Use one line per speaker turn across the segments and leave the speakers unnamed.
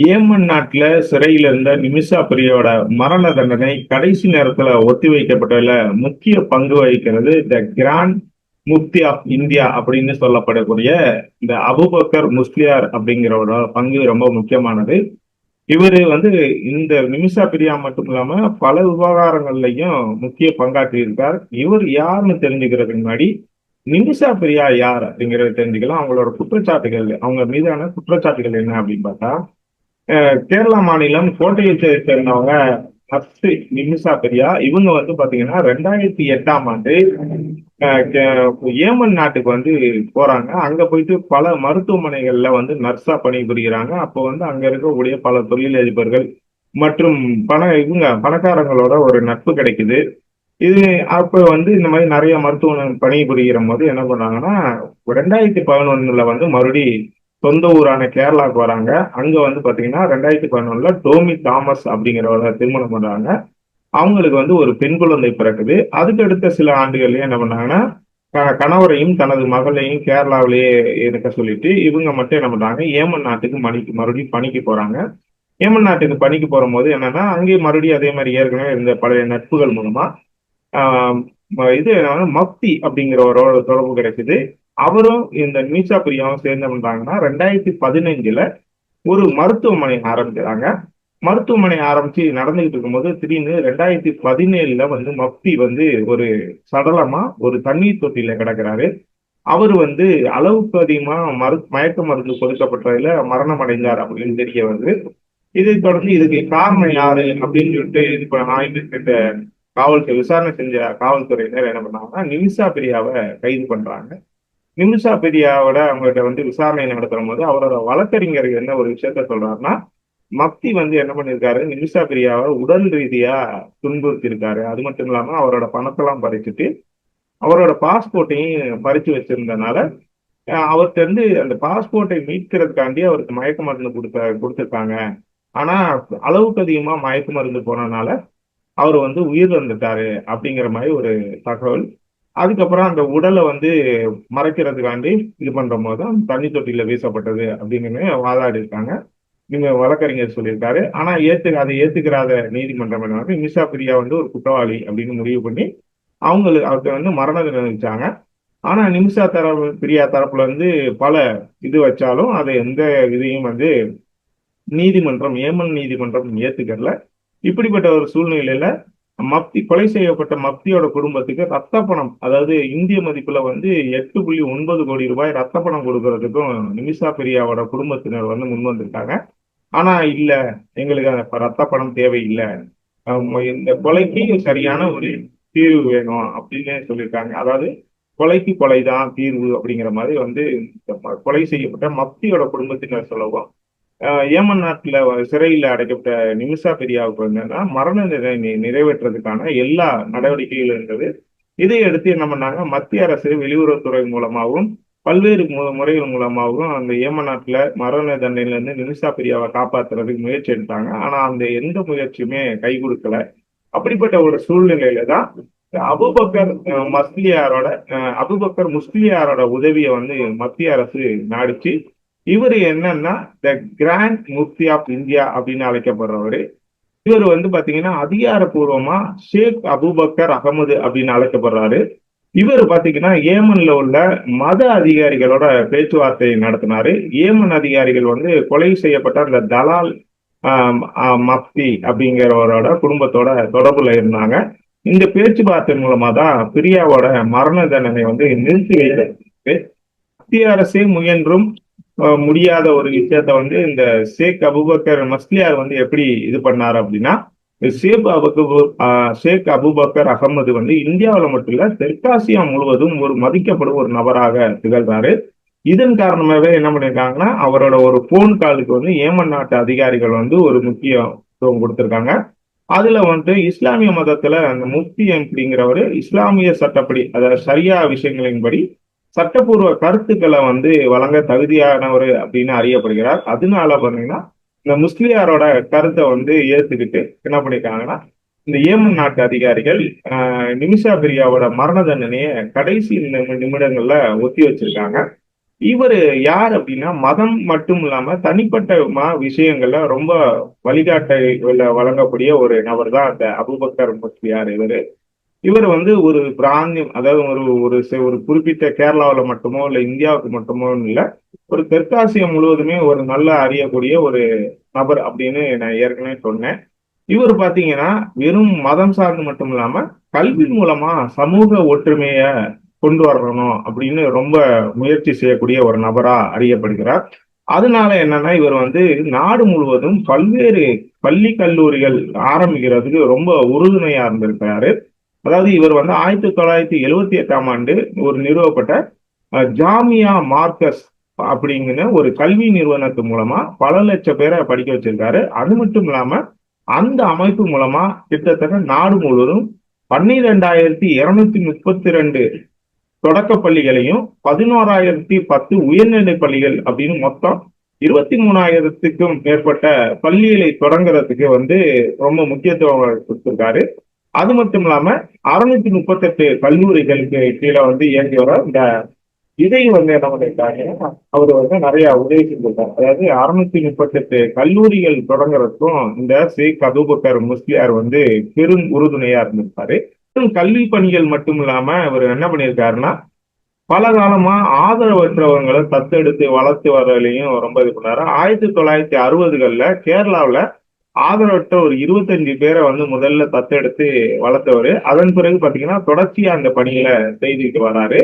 Yemen நாட்டுல சிறையில இருந்த நிமிஷா பிரியோட மரண தண்டனை கடைசி நேரத்துல ஒத்தி வைக்கப்பட்டதுல முக்கிய பங்கு வகிக்கிறது the grand mufti of India அப்படின்னு சொல்லப்படக்கூடிய இந்த அபுபக்கர் முஸ்லியார் அப்படிங்கிறவரோட பங்கு ரொம்ப முக்கியமானது. இவரு வந்து இந்த நிமிஷா பிரியா மட்டும் இல்லாம பல விவகாரங்கள்லயும் முக்கிய பங்காற்றி இருக்கார் இவர் யாருன்னு தெரிஞ்சுக்கிறதுக்கு முன்னாடி நிமிஷா பிரியா யார் அப்படிங்கிறத தெரிஞ்சுக்கலாம். அவங்களோட குற்றச்சாட்டுகள் அவங்க மீதான குற்றச்சாட்டுகள் என்ன அப்படின்னு பார்த்தா கேரளா மாநிலம் கோட்டையை சே- சேர்ந்தவங்க ஃபர்ஸ்ட் நிமிஷா பிரியா இவங்க வந்து பாத்தீங்கன்னா ரெண்டாயிரத்தி எட்டாம் ஆண்டு கே- ஏமன் நாட்டுக்கு வந்து போறாங்க. அங்க போயிட்டு பல மருத்துவமனைகள்ல வந்து நர்ஸா பணிபுரிகிறாங்க. அப்போ வந்து அங்க இருக்கக்கூடிய பல தொழிலதிபர்கள் மற்றும் பண இவங்க பணக்காரங்களோட ஒரு நட்பு கிடைக்குது. இது அப்ப வந்து இந்த மாதிரி நிறைய மருத்துவ பணிபுரிகிற போது என்ன பண்றாங்கன்னா ரெண்டாயிரத்தி பதினொன்னுல வந்து மறுபடி சொந்த ஊரான கேரளாவுக்கு வராங்க. அங்க வந்து பாத்தீங்கன்னா ரெண்டாயிரத்தி பதினொன்னுல டோமி தாமஸ் அப்படிங்கிறவங்க திருமணம் பண்றாங்க. அவங்களுக்கு வந்து ஒரு பெண் குழந்தை பிறக்குது. அதுக்கு அடுத்த சில ஆண்டுகள்லயே என்ன பண்ணாங்கன்னா க- கணவரையும் தனது மகளையும் கேரளாவிலேயே இருக்க சொல்லிட்டு இவங்க மட்டும் என்ன பண்றாங்க ஏமன் நாட்டுக்கு மணிக்கு மறுபடியும் பணிக்கு போறாங்க. ஏமன் நாட்டுக்கு பணிக்கு போகும்போது என்னன்னா அங்கேயும் மறுபடியும் அதே மாதிரி ஏற்கனவே இருந்த பழைய நட்புகள் மூலமா இது என்னன்னா மப்தி ஒரு தொடர்பு கிடைக்குது. அவரும் இந்த மீசா பிரியாவும் சேர்ந்து பண்றாங்கன்னா ரெண்டாயிரத்தி பதினஞ்சுல ஒரு மருத்துவமனை ஆரம்பிக்கிறாங்க. மருத்துவமனை ஆரம்பிச்சு நடந்துகிட்டு இருக்கும்போது திடீர்னு ரெண்டாயிரத்தி பதினேழுல வந்து மப்தி வந்து ஒரு சடலமா ஒரு தண்ணீர் தொட்டியில கிடக்குறாரு. அவர் வந்து அளவுக்கு அதிகமா மரு மயக்க மருந்து கொடுக்கப்பட்டதுல மரணம் அடைந்தார் அப்படின்னு தெரிய வருது. இதை தொடர்ந்து இதுக்கு காரணம் யாரு அப்படின்னு சொல்லிட்டு இது பண்ண ஆய்வு செஞ்ச காவல்துறை விசாரணை செஞ்ச காவல்துறையினர் என்ன பண்ணாங்கன்னா நிமிஷா பிரியாவை கைது பண்றாங்க. நிமிஷா பிரியாவோட அவங்கள்ட்ட வந்து விசாரணை நடத்தும் போது அவரோட வழக்கறிஞர் என்ன ஒரு விஷயத்த சொல்றாருன்னா மக்தி வந்து என்ன பண்ணியிருக்காரு நிமிஷா பிரியாவை உடல் ரீதியா துன்புறுத்தி இருக்காரு அது மட்டும் இல்லாம அவரோட பணத்தெல்லாம் பறிச்சுட்டு அவரோட பாஸ்போர்ட்டையும் பறிச்சு வச்சிருந்தனால அவர்கிட்ட இருந்து அந்த பாஸ்போர்ட்டை மீட்கிறதுக்காண்டி அவருக்கு மயக்க மருந்து கொடுத்த கொடுத்துருக்காங்க. ஆனா அளவுக்கு அதிகமா மயக்க மருந்து போனனால அவர் வந்து உயிர் வந்துட்டாரு அப்படிங்கிற மாதிரி ஒரு தகவல் அதுக்கப்புறம் அந்த உடலை வந்து மறைக்கிறதுக்காண்டி இது பண்ற போது தான் தண்ணி தொட்டியில வீசப்பட்டது அப்படின்னு வாதாடி இருக்காங்க நீங்க வழக்கறிஞர் சொல்லியிருக்காரு. ஆனா ஏத்து அதை ஏத்துக்கிறாத நீதிமன்றம் என்ன வந்து மிஷா பிரியா வந்து ஒரு குற்றவாளி அப்படின்னு முடிவு பண்ணி அவங்களுக்கு அவருக்கு வந்து மரண தண்டனை ஆனா நிமிஷா தரப்பு பிரியா தரப்புல இருந்து பல இது வச்சாலும் அதை எந்த இதையும் வந்து நீதிமன்றம் ஏமன் நீதிமன்றம் ஏத்துக்கல இப்படிப்பட்ட ஒரு சூழ்நிலையில மப்தி கொலை செய்யப்பட்ட மப்தியோட குடும்பத்துக்கு ரத்த பணம் அதாவது இந்திய மதிப்புல வந்து எட்டு புள்ளி ஒன்பது கோடி ரூபாய் ரத்த பணம் கொடுக்கறதுக்கும் நிமிஷா பெரியாவோட குடும்பத்தினர் வந்து முன் வந்திருக்காங்க. ஆனா இல்ல எங்களுக்கு அந்த ரத்த பணம் தேவையில்லை. இந்த கொலைக்கு சரியான ஒரு தீர்வு வேணும் அப்படின்னு சொல்லியிருக்காங்க. அதாவது கொலைக்கு கொலைதான் தீர்வு அப்படிங்கிற மாதிரி வந்து கொலை செய்யப்பட்ட மப்தியோட குடும்பத்தினர் சொல்லவும் ஏமன் நாட்டில் சிறையில் அடைக்கப்பட்ட நிமிஷா பெரியாவுக்கு என்னன்னா மரண நிறை நிறைவேற்றுறதுக்கான எல்லா நடவடிக்கைகளும் இருந்தது. இதையடுத்து என்ன பண்ணாங்க? மத்திய அரசு வெளியுறவுத்துறை மூலமாகவும் பல்வேறு முறைகள் மூலமாகவும் அந்த ஏமன் நாட்டில் மரண தண்டனையில இருந்து நிமிஷா பெரியாவை காப்பாத்துறதுக்கு முயற்சி எடுத்தாங்க. ஆனா அந்த எந்த முயற்சியுமே கை கொடுக்கல. அப்படிப்பட்ட ஒரு சூழ்நிலையில தான் அபுபக்கர் மஸ்லியாரோட அபுபக்கர் முஸ்லியாரோட உதவியை வந்து மத்திய அரசு நாடிச்சு இவர் என்னன்னா the grand mufti of India அப்படின்னு அழைக்கப்படுறவரு. இவர் வந்து பாத்தீங்கன்னா அதிகாரப்பூர்வமா ஷேக் அபுபக்கர் அகமது அப்படின்னு அழைக்கப்படுறாரு. இவர் பாத்தீங்கன்னா ஏமன்ல உள்ள மத அதிகாரிகளோட பேச்சுவார்த்தை நடத்தினாரு. ஏமன் அதிகாரிகள் வந்து கொலை செய்யப்பட்ட அந்த தலால் மப்தி அப்படிங்கிறவரோட குடும்பத்தோட தொடர்புல இருந்தாங்க. இந்த பேச்சுவார்த்தை மூலமா தான் பிரியாவோட மரண தண்டனை வந்து நிறுத்தி வைக்கப்பட்டிருக்கு. மத்திய அரசே முயன்றும் முடியாத ஒரு விஷயத்த வந்து இந்த ஷேக் அபுபக்கர் மஸ்லியார் வந்து எப்படி இது பண்ணாரு அப்படின்னா ஷேக் அபுபக்கர் ஷேக் அபுபக்கர் அகமது வந்து இந்தியாவில் மட்டும் இல்ல தெற்காசியா முழுவதும் ஒரு மதிக்கப்படும் ஒரு நபராக திகழ்ந்தாரு. இதன் காரணமாகவே என்ன பண்ணியிருக்காங்கன்னா அவரோட ஒரு போன் காலுக்கு வந்து ஏமன் நாட்டு அதிகாரிகள் வந்து ஒரு முக்கியத்துவம் கொடுத்திருக்காங்க. அதுல வந்துட்டு இஸ்லாமிய மதத்துல அந்த முஃப்தி அப்படிங்கிறவரு இஸ்லாமிய சட்டப்படி அதாவது சரியா விஷயங்களின்படி சட்டப்பூர்வ கருத்துக்களை வந்து வழங்க தகுதியானவர் அப்படின்னு அறியப்படுகிறார். அதனால பாத்தீங்கன்னா இந்த முஸ்லியாரோட கருத்தை வந்து ஏத்துக்கிட்டு என்ன பண்ணிருக்காங்கன்னா இந்த ஏமன் நாட்டு அதிகாரிகள் ஆஹ், நிமிஷா பிரியாவோட மரண தண்டனையை கடைசி நிமி- நிமிடங்கள்ல ஒத்தி வச்சிருக்காங்க. இவர் யார் அப்படின்னா மதம் மட்டும் இல்லாம தனிப்பட்ட ம- விஷயங்கள்ல ரொம்ப வழிகாட்ட வழங்கக்கூடிய ஒரு நபர் தான் அந்த அபுபக்கர் முஸ்லியார் இவரு. இவர் வந்து ஒரு பிராந்தியம் அதாவது ஒரு ஒரு ஒரு குறிப்பிட்ட கேரளாவில் மட்டுமோ இல்லை இந்தியாவுக்கு மட்டுமோ இல்லை ஒரு தெற்காசியம் முழுவதுமே ஒரு நல்ல அறியக்கூடிய ஒரு நபர் அப்படின்னு நான் ஏற்கனவே சொன்னேன். இவர் பார்த்தீங்கன்னா வெறும் மதம் சார்ந்து மட்டும் இல்லாம கல்வி மூலமா சமூக ஒற்றுமைய கொண்டு வரணும் அப்படின்னு ரொம்ப முயற்சி செய்யக்கூடிய ஒரு நபரா அறியப்படுகிறார். அதனால என்னன்னா இவர் வந்து நாடு முழுவதும் பல்வேறு பள்ளி கல்லூரிகள் ஆரம்பிக்கிறதுக்கு ரொம்ப உறுதுணையா இருந்திருக்கிறாரு அதாவது இவர் வந்து ஆயிரத்தி தொள்ளாயிரத்தி எழுவத்தி எட்டாம் ஆண்டு ஒரு நிறுவப்பட்ட ஜாமியா மார்க்கஸ் அப்படிங்கிற ஒரு கல்வி நிறுவனத்து மூலமா பல லட்சம் பேரை படிக்க வச்சிருக்காரு. அது மட்டும் இல்லாம அந்த அமைப்பு மூலமா கிட்டத்தட்ட நாடு முழுவதும் பன்னிரெண்டாயிரத்தி இருநூத்தி முப்பத்தி ரெண்டு தொடக்க பள்ளிகளையும் பதினோராயிரத்தி பத்து உயர்நிலை பள்ளிகள் அப்படின்னு மொத்தம் இருபத்தி மூணாயிரத்துக்கும் மேற்பட்ட பள்ளிகளை தொடங்குறதுக்கு வந்து ரொம்ப முக்கியத்துவம் கொடுத்திருக்காரு. அது மட்டும் இல்லாம அறுநூத்தி முப்பத்தெட்டு கல்லூரிகளுக்கு கீழே வந்து இயங்கி வர இந்த இதை வந்து என்ன பண்ணிருக்காங்க? அவர் வந்து நிறைய உதவி செஞ்சிருக்காரு. அதாவது அறுநூத்தி முப்பத்தெட்டு கல்லூரிகள் தொடங்குறதுக்கும் இந்த ஷேக் அபூபக்கர் முஸ்லியார் வந்து பெரும் உறுதுணையா இருந்திருப்பாரு. கல்வி பணிகள் மட்டும் இல்லாம இவர் என்ன பண்ணியிருக்காருன்னா பல காலமா ஆதரவற்றவங்களை தத்தெடுத்து வளர்த்து வரலையும் ரொம்ப இது பண்ணாரு. ஆயிரத்தி தொள்ளாயிரத்தி அறுபதுகள்ல கேரளாவுல ஆதரவற்ற ஒரு இருபத்தஞ்சு பேரை வந்து முதல்ல தத்தெடுத்து வளர்த்தவர். அதன் பிறகு பாத்தீங்கன்னா தொடர்ச்சியா அந்த பணிகளை செய்துட்டு வராரு.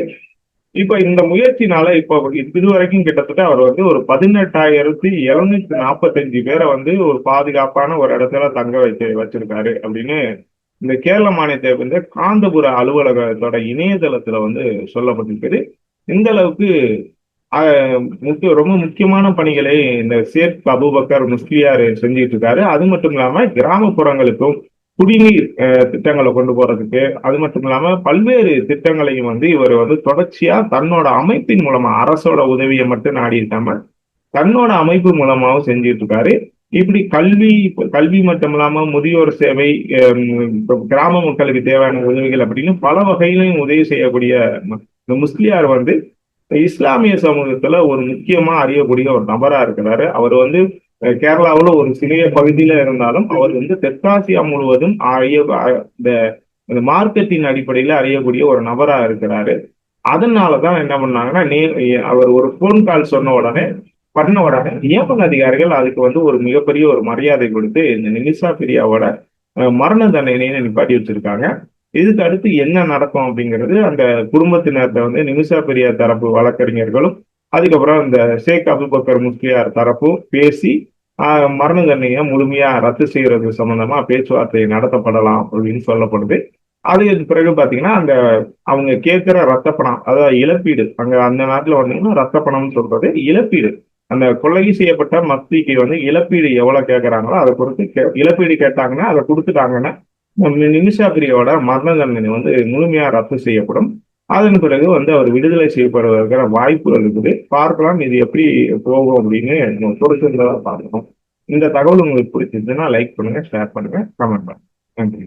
இப்ப இந்த முயற்சினால இப்போ இதுவரைக்கும் கிட்டத்தட்ட அவர் வந்து ஒரு பதினெட்டாயிரத்தி இருநூத்தி நாற்பத்தஞ்சு பேரை வந்து ஒரு பாதுகாப்பான ஒரு இடத்துல தங்க வச்சு வச்சிருக்காரு அப்படின்னு இந்த கேரள மாநிலத்தை வந்து காந்தபுர அலுவலகத்தோட இணையதளத்துல வந்து சொல்லப்பட்டிருக்குது. இந்த அளவுக்கு முக்கிய ரொம்ப முக்கியமான பணிகளை இந்த சேத் அபூபக்கர் முஸ்லியார் செஞ்சுட்டு இருக்காரு. அது மட்டும் இல்லாம கிராமப்புறங்களுக்கும் குடிநீர் அஹ், திட்டங்களை கொண்டு போறதுக்கு அது மட்டும் இல்லாம பல்வேறு திட்டங்களையும் வந்து இவர் வந்து தொடர்ச்சியா தன்னோட அமைப்பின் மூலமா அரசோட உதவியை மட்டும் நாடி இருக்காம தன்னோட அமைப்பு மூலமாவும் செஞ்சுட்டு இருக்காரு. இப்படி கல்வி கல்வி மட்டும் இல்லாம முதியோர் சேவை கிராம மக்களுக்கு தேவையான உதவிகள் அப்படின்னு பல வகையிலையும் உதவி செய்யக்கூடிய இந்த முஸ்லியார் வந்து இஸ்லாமிய சமூகத்துல ஒரு முக்கியமா அறியக்கூடிய ஒரு நபரா இருக்கிறாரு. அவர் வந்து கேரளாவில் ஒரு சிறிய பகுதியில இருந்தாலும் அவர் வந்து தெற்காசியா முழுவதும் அறிய இந்த இந்த மார்க்கத்தின் அடிப்படையில அறியக்கூடிய ஒரு நபரா இருக்கிறாரு. அதனாலதான் என்ன பண்ணாங்கன்னா நே அவர் ஒரு ஃபோன் கால் சொன்ன உடனே பண்ண உடனே நியமன அதிகாரிகள் அதுக்கு வந்து ஒரு மிகப்பெரிய ஒரு மரியாதை கொடுத்து இந்த நிமிஷா பிரியாவோட மரண தண்டனையை நிப்பாட்டி வச்சிருக்காங்க. இதுக்கு அடுத்து என்ன நடக்கும் அப்படிங்கிறது அந்த குடும்பத்தினர்கிட்ட வந்து நிமிஷா பெரியார் தரப்பு வழக்கறிஞர்களும் அதுக்கப்புறம் இந்த ஷேக் அபுபக்கர் முஸ்லியார் தரப்பும் பேசி மரண தண்டனையை முழுமையா ரத்து செய்யறது சம்பந்தமா பேச்சுவார்த்தை நடத்தப்படலாம் அப்படின்னு சொல்லப்படுது. அதுக்கு பிறகு பாத்தீங்கன்னா அந்த அவங்க கேட்கிற ரத்த பணம் அதாவது இழப்பீடு அங்க அந்த நாட்டுல வந்தீங்கன்னா ரத்த பணம்னு சொல்றது இழப்பீடு. அந்த கொள்ளை செய்யப்பட்ட மத்திக்கு வந்து இழப்பீடு எவ்வளவு கேட்கறாங்களோ அதை பொறுத்து கே- இழப்பீடு கேட்டாங்கன்னா அதை கொடுத்துட்டாங்கன்னா நிமிஷா பிரியோட மரண தண்டனை வந்து முழுமையா ரத்து செய்யப்படும். அதன் பிறகு வந்து அவர் விடுதலை செய்யப்படுவதற்கான வாய்ப்புகள் இருக்குது. பார்க்கலாம் இது எப்படி போகும் அப்படின்னு நம்ம பொறுத்திருந்ததா பார்க்கணும். இந்த தகவல் உங்களுக்கு பிடிச்சிருந்துன்னா லைக் பண்ணுங்க ஷேர் பண்ணுங்க கமெண்ட் பண்ணுங்க. நன்றி.